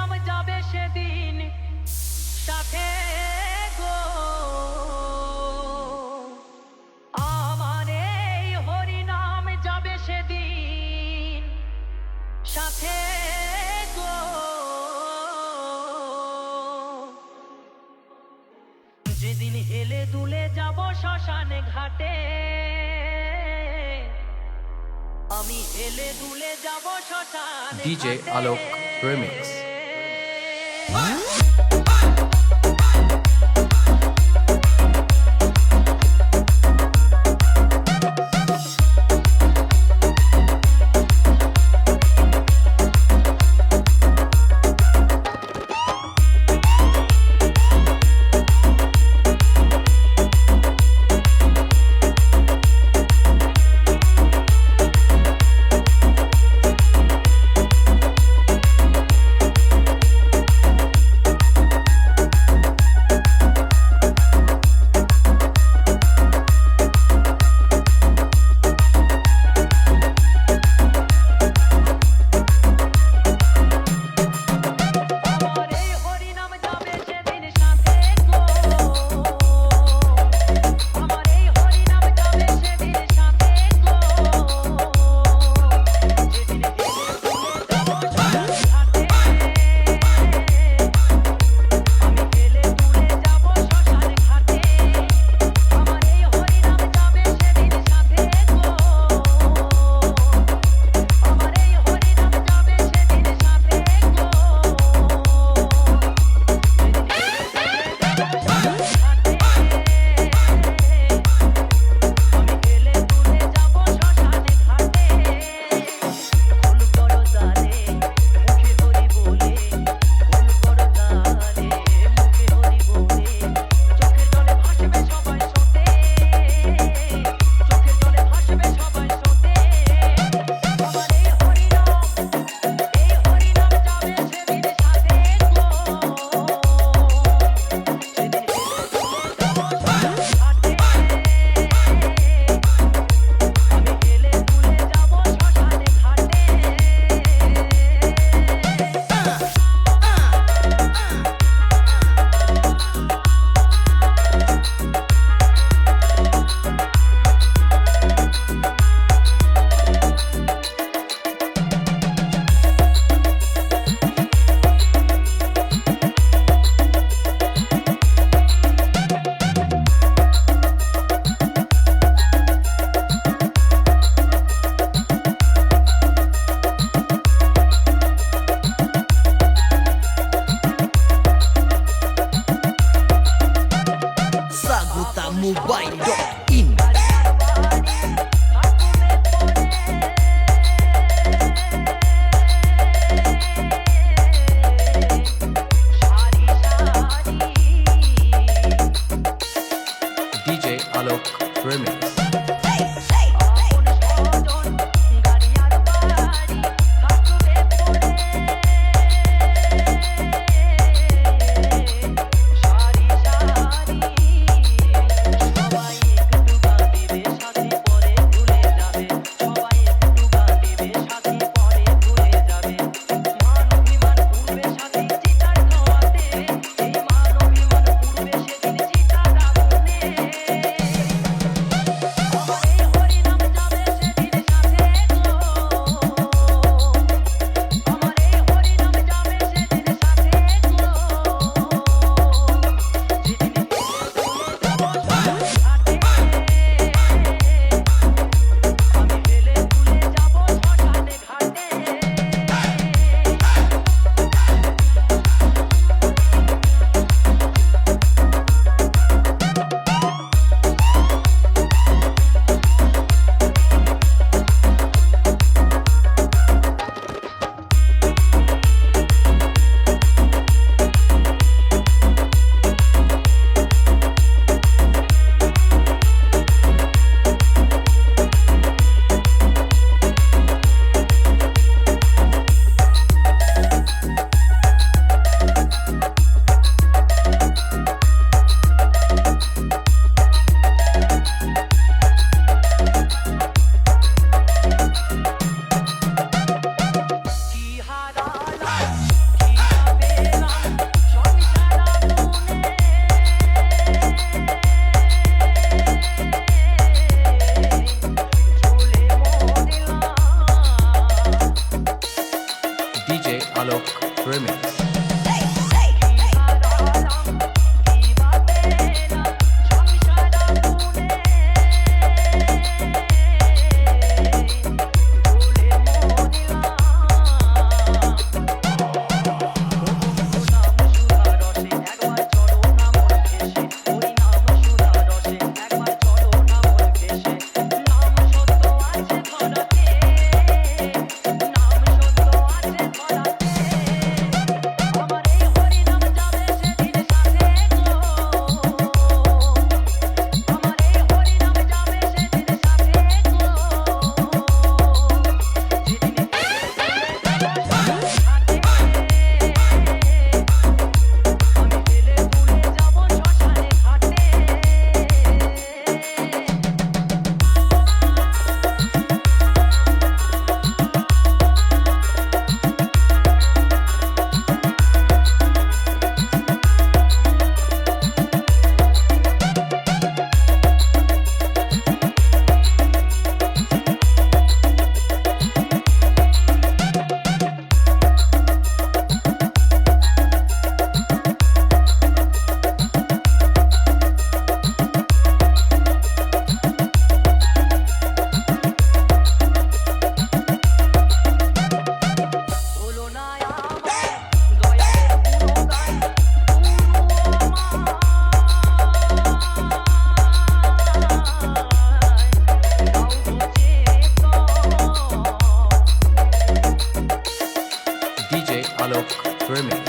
নাম যাবে সেদিন সাথে গো আমার এই হরি নাম যাবে সেদিন সাথে গো যেদিন হেলে দুলে যাব শ্মশানে ঘাটে আমি হেলে দুলে যাব শ্মশানে DJ। Alok Remix. Hey! Alok Remix. Palok Remix. Very.